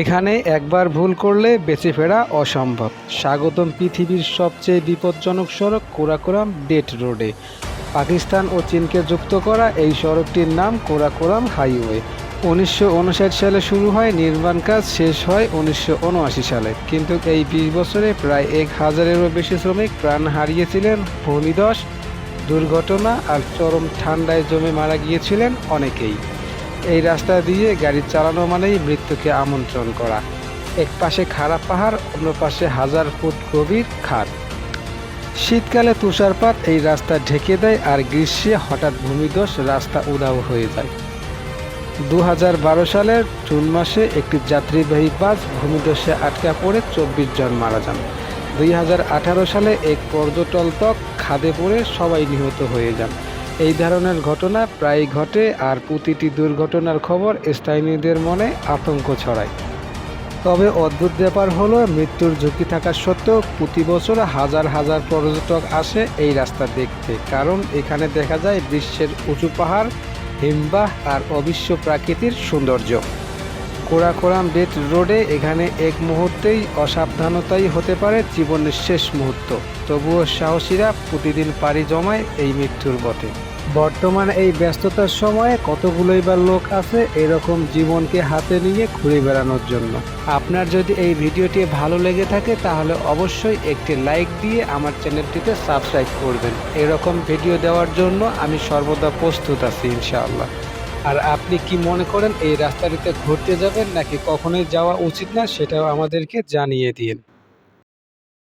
এখানে একবার ভুল করলে বেঁচে ফেরা অসম্ভব। স্বাগতম পৃথিবীর সবচেয়ে বিপজ্জনক সড়ক কোরাকোরাম ডেট রোডে। পাকিস্তান ও চীনকে যুক্ত করা এই সড়কটির নাম কোরাকোরাম হাইওয়ে। উনিশশো উনষাট সালে শুরু হয়, নির্মাণ কাজ শেষ হয় উনিশশো উনআশি সালে। কিন্তু এই বিশ বছরে প্রায় এক হাজারেরও বেশি শ্রমিক প্রাণ হারিয়েছিলেন, ভূমিধস, দুর্ঘটনা আর চরম ঠান্ডায় জমে মারা গিয়েছিলেন অনেকেই। এই রাস্তা দিয়ে গাড়ি চালানো মানেই মৃত্যুকে আমন্ত্রণ করা। এক পাশে খারাপ পাহাড়, অন্য পাশে হাজার ফুট গভীর খাদ শীতকালে তুষারপাত এই রাস্তা ঢেকে দেয় আর গ্রীষ্মে হঠাৎ ভূমিধস রাস্তা উধাও হয়ে যায়। দু হাজার বারো সালের জুন মাসে একটি যাত্রীবাহী বাস ভূমিধসে আটকা পড়ে চব্বিশ জন মারা যান। দুই হাজার আঠারো সালে এক পর্যটক খাদে পড়ে সবাই নিহত হয়ে যান। এই ধরনের ঘটনা প্রায় ঘটে আর প্রতিটি দুর্ঘটনার খবর স্থানীয়দের মনে আতঙ্ক ছড়ায়। তবে অদ্ভুত ব্যাপার হলো, মৃত্যুর ঝুঁকি থাকা সত্ত্বেও প্রতি বছর হাজার হাজার পর্যটক আসে এই রাস্তা দেখতে। কারণ এখানে দেখা যায় বিশ্বের উঁচু পাহাড়, হিমবাহ আর অবিশ্ব প্রাকৃতির সৌন্দর্য। কোরাকোরাম বেট রোডে এখানে এক মুহূর্তেই অসাবধানতাই হতে পারে জীবনের শেষ মুহূর্ত। তবুও সাহসীরা প্রতিদিন পাড়ি জমায় এই মৃত্যুর পথে। বর্তমানে এই ব্যস্ততার সময়ে কতগুলোই বা লোক আছে এরকম জীবনকে হাতে নিয়ে ঘুরে বেড়ানোর জন্য। আপনার যদি এই ভিডিওটি ভালো লেগে থাকে তাহলে অবশ্যই একটি লাইক দিয়ে আমার চ্যানেলটিতে সাবস্ক্রাইব করবেন। এরকম ভিডিও দেওয়ার জন্য আমি সর্বদা প্রস্তুত আছি ইনশাআল্লাহ। আর আপনি কি মনে করেন এই রাস্তাটিতে ঘুরতে যাবেন নাকি কখনোই যাওয়া উচিত না সেটাও আমাদেরকে জানিয়ে দিন।